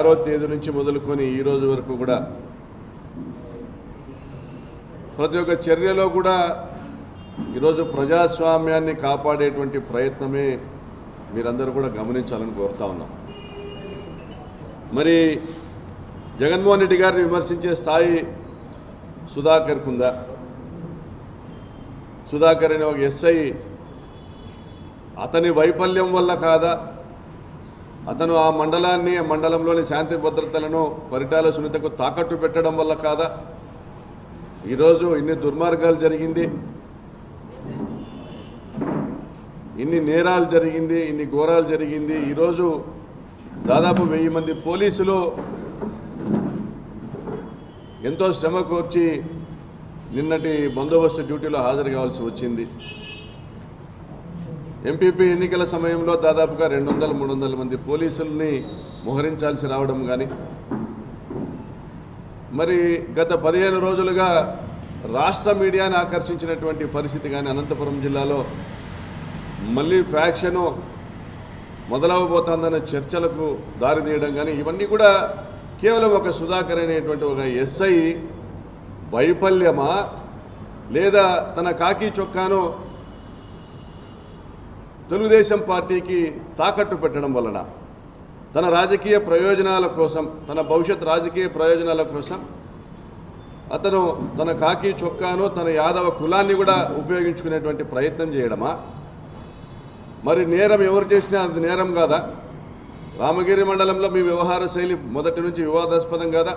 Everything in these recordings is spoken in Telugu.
ఆరో తేదీ నుంచి మొదలుకొని ఈ రోజు వరకు కూడా ప్రతి ఒక్క చర్యలో కూడా ఈరోజు ప్రజాస్వామ్యాన్ని కాపాడేటువంటి ప్రయత్నమే మీరందరూ కూడా గమనించాలని కోరుతా ఉన్నాం. మరి జగన్మోహన్ రెడ్డి గారిని విమర్శించే స్థాయి సుధాకర్కు ఉందా సుధాకర్ అనే ఒక ఎస్ఐ అతని వైఫల్యం వల్ల కాదా? అతను ఆ మండలాన్ని ఆ మండలంలోని శాంతి భద్రతలను పరిటాల సునీతకు తాకట్టు పెట్టడం వల్ల కాదా? ఈరోజు ఇన్ని దుర్మార్గాలు జరిగింది. ఇన్ని నేరాలు జరిగింది ఇన్ని ఘోరాలు జరిగింది. ఈరోజు దాదాపు వెయ్యి మంది పోలీసులు ఎంతో శ్రమ కోర్చి నిన్నటి బందోబస్తు డ్యూటీలో హాజరు కావాల్సి వచ్చింది. ఎంపీపీ ఎన్నికల సమయంలో దాదాపుగా రెండు వందల మూడు వందల మంది పోలీసుల్ని మోహరించాల్సి రావడం కానీ మరి గత పదిహేను రోజులుగా రాష్ట్ర మీడియాని ఆకర్షించినటువంటి పరిస్థితి కానీ అనంతపురం జిల్లాలో మళ్ళీ ఫ్యాక్షను మొదలవబోతోందనే చర్చలకు దారితీయడం కానీ ఇవన్నీ కూడా కేవలం ఒక సుధాకర్ అనేటువంటి ఒక ఎస్ఐ వైఫల్యమా? లేదా తన కాకి చొక్కాను తెలుగుదేశం పార్టీకి తాకట్టు పెట్టడం వలన తన రాజకీయ ప్రయోజనాల కోసం తన భవిష్యత్ రాజకీయ ప్రయోజనాల కోసం అతను తన కాకి చొక్కాను తన యాదవ కులాన్ని కూడా ఉపయోగించుకునేటువంటి ప్రయత్నం చేయడమా? మరి నేరం ఎవరు చేసినా అది నేరం కాదా? రామగిరి మండలంలో మీ వ్యవహార శైలి మొదటి నుంచి వివాదాస్పదం కాదా?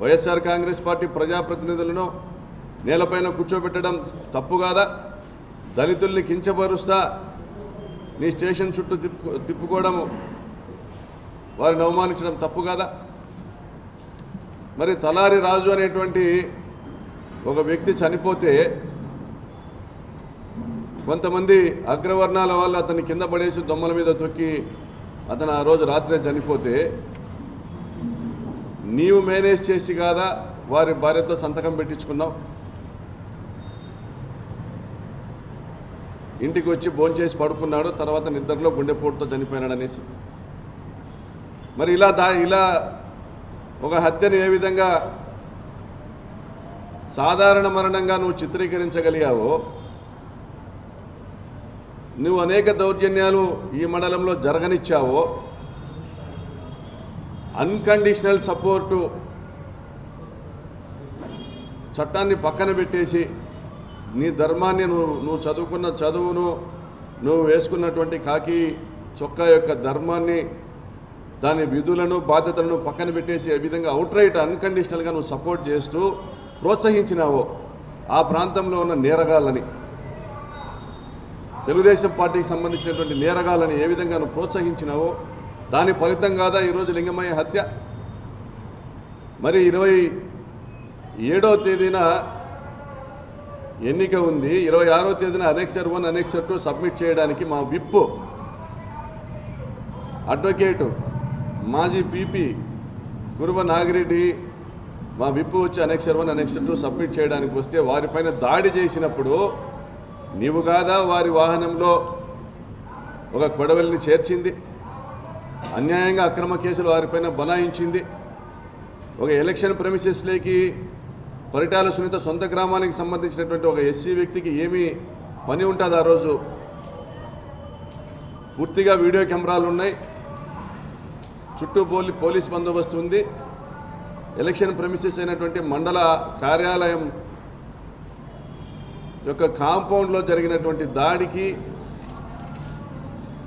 వైఎస్ఆర్ కాంగ్రెస్ పార్టీ ప్రజాప్రతినిధులను నేలపైన కూర్చోబెట్టడం తప్పు కాదా? దళితుల్ని కించపరుస్తా నీ స్టేషన్ చుట్టూ తిప్పు తిప్పుకోవడం వారిని అవమానించడం తప్పు కదా? మరి తలారి రాజు అనేటువంటి ఒక వ్యక్తి చనిపోతే కొంతమంది అగ్రవర్ణాల వాళ్ళు అతన్ని కింద పడేసి దొమ్మల మీద తొక్కి అతను ఆ రోజు రాత్రే చనిపోతే నీవు మేనేజ్ చేసి కాదా వారి భార్యతో సంతకం పెట్టించుకున్నావు? ఇంటికి వచ్చి భోంచేసి పడుకున్నాడు తర్వాత నిద్రలో గుండెపోటుతో చనిపోయినాడు అనేసి మరి ఇలా దా ఇలా ఒక హత్యను ఏ విధంగా సాధారణ మరణంగా నువ్వు చిత్రీకరించగలిగావో నువ్వు అనేక దౌర్జన్యాలు ఈ మండలంలో జరగనిచ్చావో అన్కండిషనల్ సపోర్టు చట్టాన్ని పక్కన పెట్టేసి నీ ధర్మాన్ని నువ్వు నువ్వు చదువుకున్న చదువును నువ్వు వేసుకున్నటువంటి కాకి చొక్కా యొక్క ధర్మాన్ని దాని విధులను బాధ్యతలను పక్కన పెట్టేసి ఏ విధంగా అవుట్ రైట్ అన్కండిషనల్గా నువ్వు సపోర్ట్ చేస్తూ ప్రోత్సహించినావో ఆ ప్రాంతంలో ఉన్న నేరగాళ్ళని. తెలుగుదేశం పార్టీకి సంబంధించినటువంటి నేరగాళ్ళని ఏ విధంగా నువ్వు ప్రోత్సహించినావో దాని ఫలితం కాదా ఈరోజు లింగమయ్య హత్య? మరి ఇరవై ఏడవ తేదీన ఎన్నిక ఉంది. ఇరవై ఆరో తేదీన annexure one annexure two submit చేయడానికి మా విప్ అడ్వకేటు మాజీ పీపీ గురువ నాగిరెడ్డి మా విప్ వచ్చి annexure one annexure two submit చేయడానికి వస్తే వారిపైన దాడి చేసినప్పుడు నీవు కాదా వారి వాహనంలో ఒక కొడవలిని చేర్చింది? అన్యాయంగా అక్రమ కేసులు వారిపైన బనాయించింది? ఒక ఎలక్షన్ ప్రమిసెస్లోకి పరిటాల సునీత సొంత గ్రామానికి సంబంధించినటువంటి ఒక ఎస్సీ వ్యక్తికి ఏమీ పని ఉంటుంది ఆ రోజు? పూర్తిగా వీడియో కెమెరాలు ఉన్నాయి. చుట్టూ పోలీ పోలీస్ బందోబస్తు ఉంది. ఎలక్షన్ ప్రమిసెస్ అయినటువంటి మండల కార్యాలయం యొక్క కాంపౌండ్లో జరిగినటువంటి దాడికి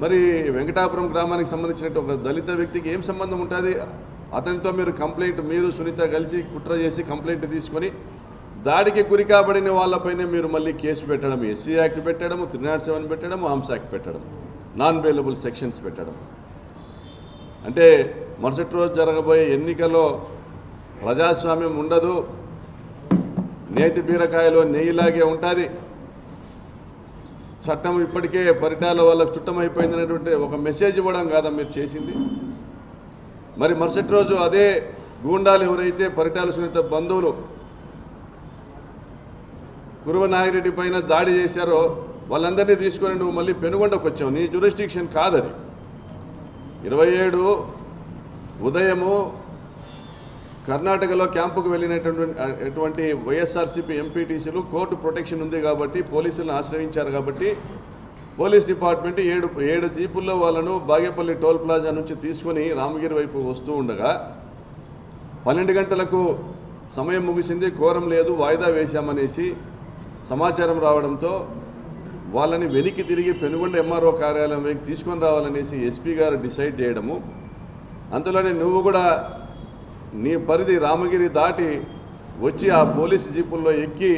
మరి వెంకటాపురం గ్రామానికి సంబంధించినటువంటి ఒక దళిత వ్యక్తికి ఏం సంబంధం ఉంటుంది? అతనితో మీరు కంప్లైంట్ మీరు సునీత కలిసి కుట్ర చేసి కంప్లైంట్ తీసుకొని దాడికి గురి కాబడిన వాళ్ళపైనే మీరు మళ్ళీ కేసు పెట్టడం ఎస్సీ యాక్ట్ పెట్టడం త్రీ నాట్ సెవెన్ పెట్టడం ఆమ్స్ యాక్ట్ పెట్టడం నాన్ బెయిలబుల్ సెక్షన్స్ పెట్టడం అంటే మరుసటి రోజు జరగబోయే ఎన్నికల్లో ప్రజాస్వామ్యం ఉండదు నేతి బీరకాయలో నెయ్యిలాగే ఉంటుంది. చట్టం ఇప్పటికే పరిటాల వాళ్ళకు చుట్టమైపోయింది అనేటువంటి ఒక మెసేజ్ ఇవ్వడం కాదా మీరు చేసింది? మరి మరుసటి రోజు అదే గూండాలు ఎవరైతే పరిటాల సునీత బంధువులు కురువనాగిరెడ్డి పైన దాడి చేశారో వాళ్ళందరినీ తీసుకొని నువ్వు మళ్ళీ పెనుగొండకు వచ్చావు. నీ జ్యూరిస్టిక్షన్ కాదది. ఇరవై ఏడు ఉదయము కర్ణాటకలో క్యాంపుకు వెళ్ళినటువంటి అటువంటి వైఎస్ఆర్సీపీ ఎంపీటీసీలు కోర్టు ప్రొటెక్షన్ ఉంది కాబట్టి పోలీసులను ఆశ్రయించారు కాబట్టి పోలీస్ డిపార్ట్మెంట్ ఏడు ఏడు జీపుల్లో వాళ్ళను బాగేపల్లి టోల్ ప్లాజా నుంచి తీసుకొని రామగిరి వైపు వస్తూ ఉండగా పన్నెండు గంటలకు సమయం ముగిసింది ఘోరం లేదు వాయిదా వేశామనేసి సమాచారం రావడంతో వాళ్ళని వెనక్కి తిరిగి పెనుగొండ ఎంఆర్ఓ కార్యాలయం వైపు తీసుకొని రావాలనేసి ఎస్పీ గారు డిసైడ్ చేయడము. అందులోనే నువ్వు కూడా నీ పరిధి రామగిరి దాటి వచ్చి ఆ పోలీసు జీపుల్లో ఎక్కి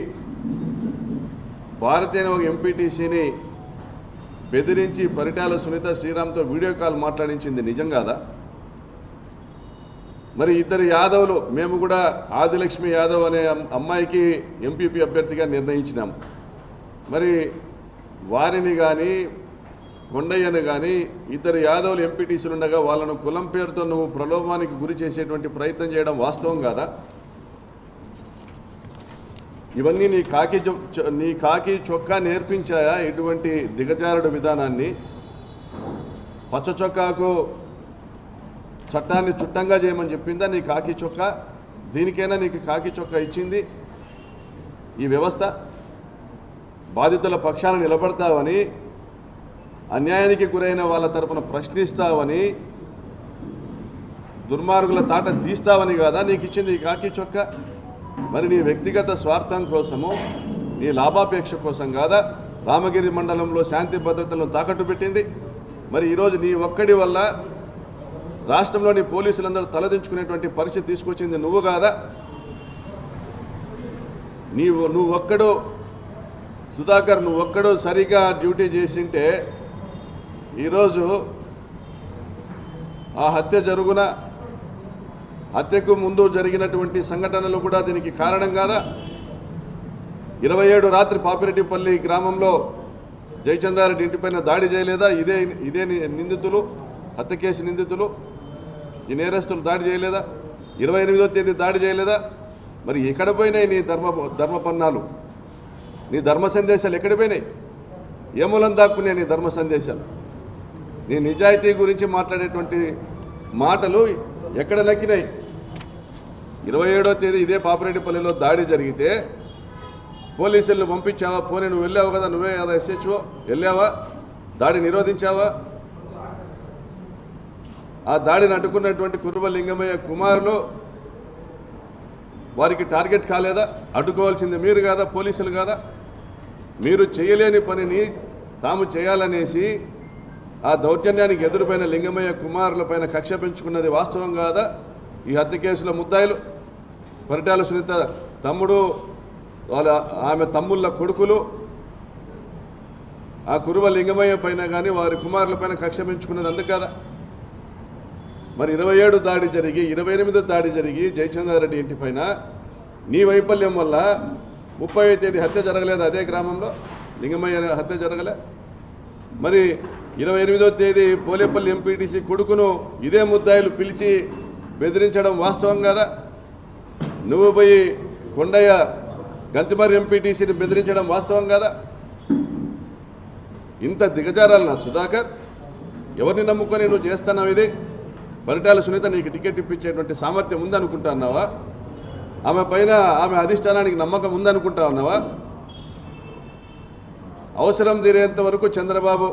భారతీయ ఒక ఎంపీటీసీని బెదిరించి పరిటాల సునీత శ్రీరామ్తో వీడియో కాల్ మాట్లాడించింది నిజం కాదా? మరి ఇద్దరు యాదవులు మేము కూడా ఆదిలక్ష్మి యాదవ్ అనే అమ్మాయికి ఎంపీపీ అభ్యర్థిగా నిర్ణయించినాం. మరి వారిని కానీ కొండయ్యను కానీ ఇద్దరు యాదవులు ఎంపీటీసీలు ఉండగా వాళ్ళను కులం పేరుతో నువ్వు ప్రలోభానికి గురి చేసేటువంటి ప్రయత్నం చేయడం వాస్తవం కాదా? ఇవన్నీ నీ కాకి చొ- నీ కాకి చొక్కా నేర్పించాయా? ఇటువంటి దిగజారుడు విధానాన్ని పచ్చ చొక్కాకు చట్టాన్ని చుట్టంగా చేయమని చెప్పిందా నీ కాకి చొక్కా? దీనికైనా నీకు కాకి చొక్కా ఇచ్చింది? ఈ వ్యవస్థ బాధితుల పక్షాన నిలబడతావని అన్యాయానికి గురైన వాళ్ళ తరపున ప్రశ్నిస్తావని దుర్మార్గుల తాట తీస్తావని కాదా? నీకు ఇచ్చింది ఈ కాకి చొక్కా? మరి నీ వ్యక్తిగత స్వార్థం కోసము నీ లాభాపేక్ష కోసం కాదా రామగిరి మండలంలో శాంతి భద్రతలను తాకట్టు పెట్టింది? మరి ఈరోజు నీ ఒక్కడి వల్ల రాష్ట్రంలోని పోలీసులందరూ తలదించుకునేటువంటి పరిస్థితి తీసుకొచ్చింది నువ్వు కాదా? నీవు నువ్వు ఒక్కడో సుధాకర్ నువ్వు ఒక్కడో సరిగా డ్యూటీ చేసింటే ఈరోజు ఆ హత్య జరుగున? హత్యకు ముందు జరిగినటువంటి సంఘటనలు కూడా దీనికి కారణం కాదా? ఇరవై ఏడు రాత్రి పాపిరెడ్డిపల్లి గ్రామంలో జయచంద్రారెడ్డి ఇంటిపైన దాడి చేయలేదా? ఇదే ఇదే నిందితులు హత్య కేసు నిందితులు ఈ నేరస్తులు దాడి చేయలేదా? ఇరవై ఎనిమిదో తేదీ దాడి చేయలేదా? మరి ఎక్కడ పోయినాయి నీ ధర్మ ధర్మపన్నాలు? నీ ధర్మ సందేశాలు ఎక్కడ పోయినాయి? ఏమూలం దాక్కునే నీ ధర్మ సందేశాలు? నీ నిజాయితీ గురించి మాట్లాడేటువంటి మాటలు ఎక్కడ నక్కినాయి ఇరవై ఏడో తేదీ ఇదే పాపిరెడ్డిపల్లిలో దాడి జరిగితే పోలీసులను పంపించావా? పోనీ నువ్వు వెళ్ళావు కదా నువ్వే కదా ఎస్హెచ్ఓ? వెళ్ళావా? దాడి నిరోధించావా? ఆ దాడిని అడ్డుకున్నటువంటి కుటుంబ లింగమయ్య కుమారులు వారికి టార్గెట్ కాలేదా? అడ్డుకోవాల్సింది మీరు కాదా? పోలీసులు కాదా? మీరు చేయలేని పనిని తాము చేయాలనేసి ఆ దౌర్జన్యానికి ఎదురుపైన లింగమయ్య కుమారులపైన కక్ష పెంచుకున్నది వాస్తవం కాదా? ఈ హత్య కేసుల ముద్దాయిలు పరిటాల సునీత తమ్ముడు వాళ్ళ ఆమె తమ్ముళ్ళ కొడుకులు ఆ కురువ లింగమయ్య పైన కానీ వారి కుమారులపైన కక్ష పెంచుకున్నది అందుకు కదా మరి ఇరవై ఏడు దాడి జరిగి ఇరవై ఎనిమిదో దాడి జరిగి జయచంద్రారెడ్డి ఇంటి పైన నీ వైఫల్యం వల్ల ముప్పై తేదీ హత్య జరగలేదు అదే గ్రామంలో? లింగమయ్య హత్య జరగలే? మరి ఇరవై ఎనిమిదో తేదీ పోలేపల్లి ఎంపీటీసీ కొడుకును ఇదే ముద్దాయిలు పిలిచి బెదిరించడం వాస్తవం కదా? నువ్వు పోయి కొండయ్య గంతిమరి ఎంపీటీసీని బెదిరించడం వాస్తవం కదా? ఇంత దిగజారాలు నా సుధాకర్. ఎవరిని నమ్ముకొని నువ్వు చేస్తున్నావు ఇది? పరిటాల సునీత నీకు టికెట్ ఇప్పించేటువంటి సామర్థ్యం ఉందనుకుంటున్నావా ఆమె పైన ఆమె అధిష్టానానికి నమ్మకం ఉందనుకుంటా ఉన్నావా అవసరం తీరేంత వరకు చంద్రబాబు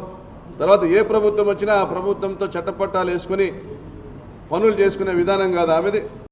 తర్వాత ఏ ప్రభుత్వం వచ్చినా ఆ ప్రభుత్వంతో చట్టపట్టాలు వేసుకొని పనులు చేసుకునే విధానం కాదు ఆమెది.